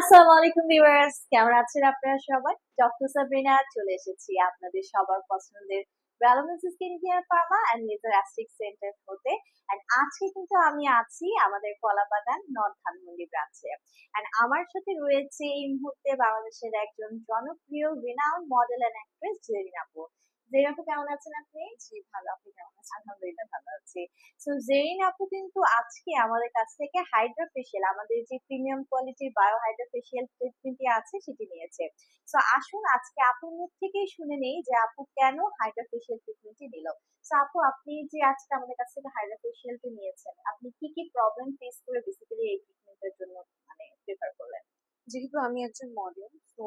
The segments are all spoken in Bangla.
আসসালামু আলাইকুম ভিউয়ার্স, কেমন আছেন আপনারা সবাই? ডক্টর সাবরিনা, চলে এসেছি আপনাদের সবার পছন্দের skin care pharma laser centre হতে। এন্ড আজকে কিন্তু আমি আছি আমাদের কলাবাগান নর্থ ধানমন্ডি ব্রাঞ্চে এন্ড আমার সাথে রয়েছে এই মুহূর্তে বাংলাদেশের একজন জনপ্রিয় renowned model and actress Zerin আপু জেরিন আপু কেমন আছেন আপনি? জি ভালো। আপনি কেমন আছেন? আলহামদুলিল্লাহ ভালো আছি। সো জেরিন আপু কিন্তু আজকে আমাদের কাছ থেকে হাইড্রা ফেশিয়াল আমাদের যে প্রিমিয়াম কোয়ালিটির বায়ো হাইড্রা ফেশিয়াল ট্রিটমেন্টটি আছে সেটি নিয়েছে। সো আসুন আজকে আপুর মুখ থেকেই শুনে নেই যে আপু কেন হাইড্রা ফেশিয়াল ট্রিটমেন্টটি নিল। সো আপু আপনি যে আজকে আমাদের কাছ থেকে হাইড্রা ফেশিয়ালটি নিয়েছেন আপনি কি কি প্রবলেম ফেস করে বেসিক্যালি এই ট্রিটমেন্টের জন্য মানে প্রেফার করলেন? যেহেতু আমি একজন মডেল তো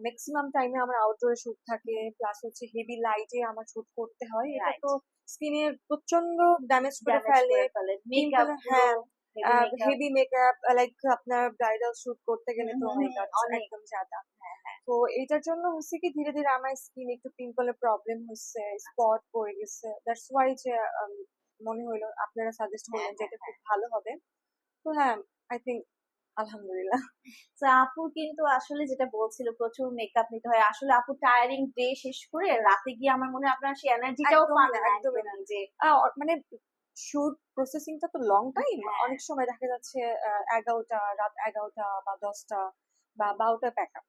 ম্যাক্সিমাম টাইমে আমার আউটডোরে শুট থাকে প্লাস হচ্ছে হেভি লাইটে আমার শুট করতে হয়। এটা. তো স্কিনের প্রচণ্ড ড্যামেজ করে ফেলে। হ্যাঁ, হেভি মেকআপ লাইক আপনার ব্রাইডাল শুট করতে গেলে তো। একদম জাদা হ্যাঁ হ্যাঁ। তো এটার জন্য হচ্ছে কি ধীরে ধীরে আমার স্কিন একটু পিম্পলের প্রবলেম হচ্ছে স্পট পড়ে গেছে। দ্যাটস ওয়াই যে মনে হইল আপনারা সাজেস্ট করলেন যে হ্যাঁ, এটা খুব ভালো হবে। তো হ্যাঁ আই থিঙ্ক আলহামদুলিল্লাহ। তো আপু কিন্তু আসলে যেটা বলছিল প্রচুর মেকআপ নিতে হয়। আসলে আপু টায়ারিং ডে শেষ করে রাতে গিয়ে আমার মনে হয় আপনার সেই এনার্জিটাও পান একদম যে মানে শুট প্রসেসিংটা তো লং টাইম হ্যাঁ। অনেক সময় দেখা যাচ্ছে এগারোটা রাত এগারোটা বা দশটা বা বারোটা প্যাক আপ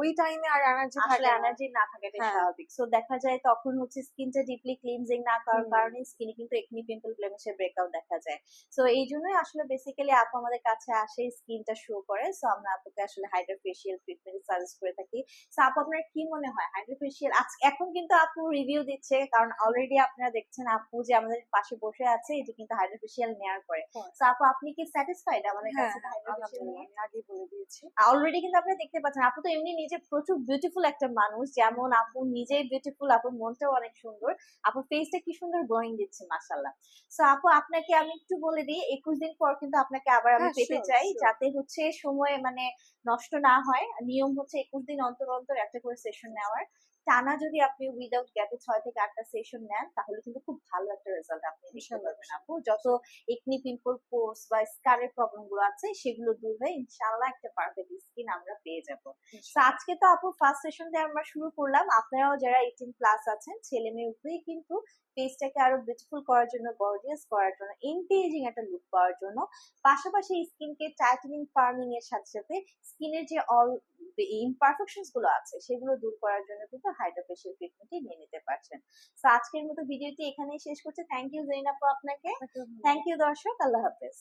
ওই টাইমে আর এনার্জি আসলে এনার্জি না। থাকাটা হ্যাঁ। স্বাভাবিক। সো দেখা যায় তখন হচ্ছে স্কিনটা ডিপলি ক্লিনজিং না করার কারণে স্কিনে কিন্তু একনি পিম্পল ব্লেমিশের ব্রেকআউট দেখা যায়। সো এই জন্যই আসলে বেসিক্যালি আপু আমাদের কাছে আসে স্কিনটা শো করে। সো আমরা আপুকে আসলে হাইড্রা ফেশিয়াল ট্রিটমেন্ট সাজেস্ট করে থাকি। সো আপু আপনার কি মনে হয়? হাইড্রা ফেশিয়াল এখন কিন্তু আপু রিভিউ দিচ্ছে। কারণ অলরেডি আপনারা দেখছেন আপু যে আমাদের পাশে বসে আছে এটি কিন্তু হাইড্রা ফেশিয়াল নেওয়ার পরে। সো আপু আপনি কি স্যাটিসফাইড আমাদের হ্যাঁ কাছে হাইড্রা ফেশিয়াল নিয়ে আগে বলে দিয়েছি। অলরেডি কিন্তু আপনারা দেখতে পাচ্ছেন। আপু তো এমনি নিজে প্রচুর বিউটিফুল একটা মানুষ। যেমন আপু নিজেই বিউটিফুল আপুর মনটাও অনেক সুন্দর। আপু ফেসটা কি সুন্দর গ্লোয়িং দিচ্ছে মাশাল্লাহ সো আপু আপনাকে আমি একটু বলে দিই একুশ দিন পর কিন্তু আপনাকে আবার আমি হ্যাঁ, পেতে চাই। যাতে হচ্ছে সময় মানে নষ্ট না হয়। নিয়ম হচ্ছে একুশ দিন অন্তর অন্তর একটা করে সেশন নেওয়ার। টানা যদি আপনি উইদাউট গ্যাপে ছয় থেকে আটটা সেশন নেন তাহলে কিন্তু খুব ভালো একটা রেজাল্ট আপনি দেখতে পারবেন আপু। যত একনি পিম্পল পোর্স বা স্কারের প্রবলেমগুলো আছে সেগুলো দূর হয়ে ইনশাআল্লাহ একটা পারফেক্ট স্কিন আমরা পেয়ে যাব। তো আজকে তো আপু ফার্স্ট সেশন দিয়ে আমরা শুরু করলাম। আপনারাও যারা এইটিন প্লাস আছেন ছেলে মেয়ে উভয়ই কিন্তু ফেসটাকে আরও বিউটিফুল করার জন্য গর্জিয়াস করার জন্য এনকেজিং একটা লুক পাওয়ার জন্য। পাশাপাশি স্কিনকে টাইটেনিং ফার্মিং এর সাথে সাথে স্কিনের যে অল ইমপারফেকশনসগুলো আছে সেগুলো দূর করার জন্য কিন্তু হাইড্রোফেশিয়াল ট্রিটমেন্টটি নিয়ে নিতে পারছেন। তো আজকের মতো ভিডিওটি এখানেই শেষ করছে। থ্যাংক ইউ জৈন আপু আপনাকে। থ্যাংক ইউ দর্শক। আল্লাহ হাফেজ।